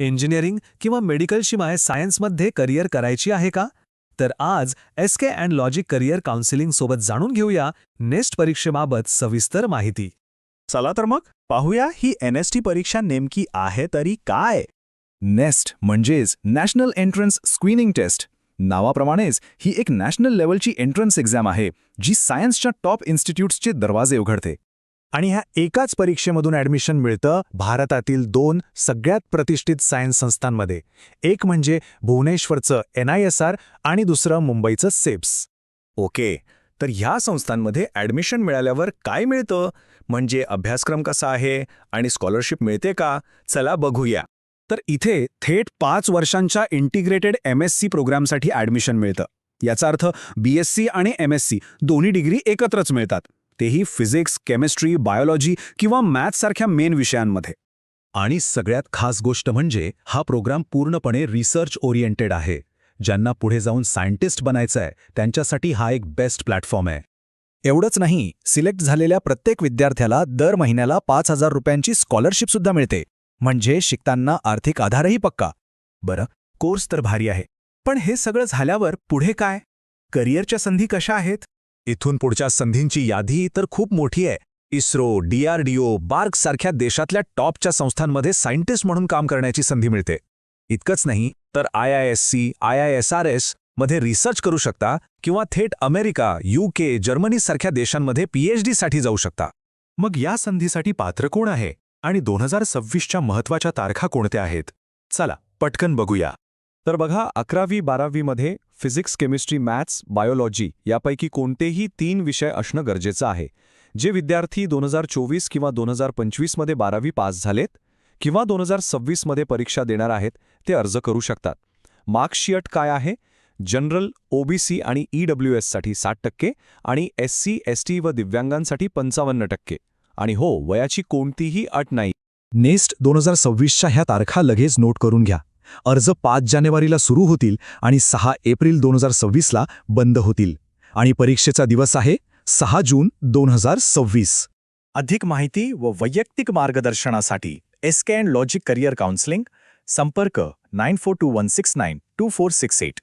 Engineering किंवा medical शिवाय सायन्समध्ये करिअर करायची आहे का? तर आज S K and logic career काउन्सिलिंगसोबत जाणून घेऊया नेस्ट परीक्षेबाबत सविस्तर माहिती. चला तर मग पाहूया ही एन एस टी परीक्षा नेमकी आहे तरी काय? नेस्ट म्हणजेच नॅशनल एंट्रन्स स्क्रीनिंग टेस्ट. नावाप्रमाणेच ही एक नॅशनल लेवलची एंट्रन्स एक्झाम आहे जी सायन्सच्या टॉप इन्स्टिट्यूट्सचे दरवाजे उघडते. आणि ह्या एकाच परीक्षेमधून ॲडमिशन मिळतं भारतातील दोन सगळ्यात प्रतिष्ठित सायन्स संस्थांमध्ये. एक म्हणजे भुवनेश्वरचं एन आय एस आर आणि दुसरं मुंबईचं सेप्स. ओके. तर ह्या संस्थांमध्ये ॲडमिशन मिळाल्यावर काय मिळतं? म्हणजे अभ्यासक्रम कसा आहे? आणि स्कॉलरशिप मिळते का? चला बघूया. तर इथे थेट पाच वर्षांच्या इंटिग्रेटेड एम एस सी प्रोग्रामसाठी ॲडमिशन मिळतं. याचा अर्थ बी एस सी आणि एम एस सी दोन्ही डिग्री एकत्रच मिळतात. तेही फिजिक्स केमिस्ट्री बायोलॉजी किंवा मॅथ्ससारख्या मेन विषयांमध्ये. आणि सगळ्यात खास गोष्ट म्हणजे हा प्रोग्राम पूर्णपणे रिसर्च ओरिएंटेड आहे. ज्यांना पुढे जाऊन सायंटिस्ट बनायचं आहे त्यांच्यासाठी हा एक बेस्ट प्लॅटफॉर्म आहे. एवढंच नाही सिलेक्ट झालेल्या प्रत्येक विद्यार्थ्याला दर महिन्याला पाच हजार रुपयांची स्कॉलरशिपसुद्धा मिळते. म्हणजे शिकताना आर्थिक आधारही पक्का. बरं कोर्स तर भारी आहे. पण हे सगळं झाल्यावर पुढे काय? करिअरच्या संधी कशा आहेत? इथून पुढच्या संधींची यादी तर खूप मोठी आहे. इस्रो डीआरडीओ बार्क सारख्या देशातल्या टॉपच्या संस्थांमध्ये सायंटिस्ट म्हणून काम करण्याची संधी मिळते. इतकंच नाही तर I I S C I I S R एसमध्ये रिसर्च करू शकता किंवा थेट अमेरिका युके जर्मनीसारख्या देशांमध्ये पीएचडी साठी जाऊ शकता. मग या संधीसाठी पात्र कोण आहे? आणि दोन हजार सव्वीसच्या महत्त्वाच्या तारखा कोणत्या आहेत? चला पटकन बघूया. तर बघा अकरावी बारावीमध्ये फिजिक्स केमिस्ट्री मॅथ्स बायोलॉजी यापैकी कोणतेही तीन विषय असणं गरजेचं आहे. जे विद्यार्थी दोन हजार चोवीस किंवा दोन हजार पंचवीसमध्ये बारावी पास झालेत किंवा दोन हजार सव्वीसमध्ये परीक्षा देणार आहेत ते अर्ज करू शकतात. मार्क्सची अट काय आहे? जनरल ओबीसी आणि ईडब्ल्यू एससाठी साठ टक्के आणि एस सी एस टी व दिव्यांगांसाठी पंचावन्न टक्के. आणि हो वयाची कोणतीही अट नाही. नेस्ट दोन हजार सव्वीसच्या ह्या तारखा लगेच नोट करून घ्या. अर्ज पाच जानेवारीला सुरू होतील आणि सहा एप्रिल दोन हजार सव्वीसला बंद होतील. आणि परीक्षेचा दिवस आहे सहा जून दोन हजार सव्वीस. अधिक माहिती व वैयक्तिक मार्गदर्शनासाठी SK and logic career counselling संपर्क nine four two one six nine two four six eight.